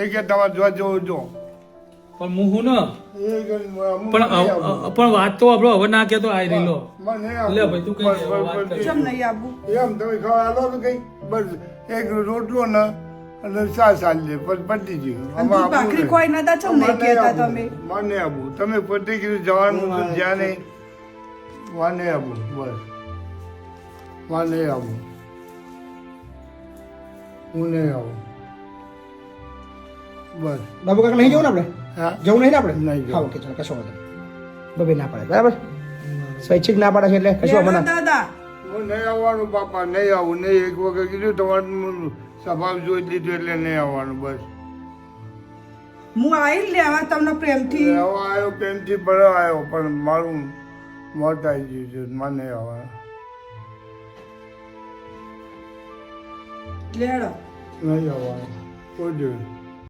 એ કે તમારે જોવા જો જો. પણ હું હું ન? આવું. વાત તો આપણો હવે ના કહેતો આઈ નહીં લે ભાઈ, તું કઈ નહીં આવું? એમ તમે ખાવા આલો તો કઈ? બસ એક રોટલો ને અને ચાલી જાય પતી ગયું. ભાખરી કોઈ નતા નહીં તમે? માને આપવું તમે પોતે કીધું જવાનું તો જ્યાં નહીં. માને આપવું બસ. માને આપવું હું નહીં આવું. બસ. બાબુ કાકા નહીં જવું ને આપણે? હા. જવું નહીં ને આપણે? નહીં હા ઓકે ચાલો કશો વાંધો બબે ના પાડે બરાબર? સ્વૈચ્છિક ના પાડે છે એટલે કશું મને દાદા હું નહીં આવવાનું બાપા નહીં આવું. નહીં એક વખત કીધું તમારું સ્વભાવ જોઈ લીધું એટલે નહીં આવવાનું બસ. હું આવી લેવા તમને પ્રેમથી. આવ્યો પ્રેમથી ભરવા આવ્યો પણ મારું મોત આવી ગયું છે મને નહીં આવવાનું. લેડો. નહીં આવવાનું. કોઈ દિવસ.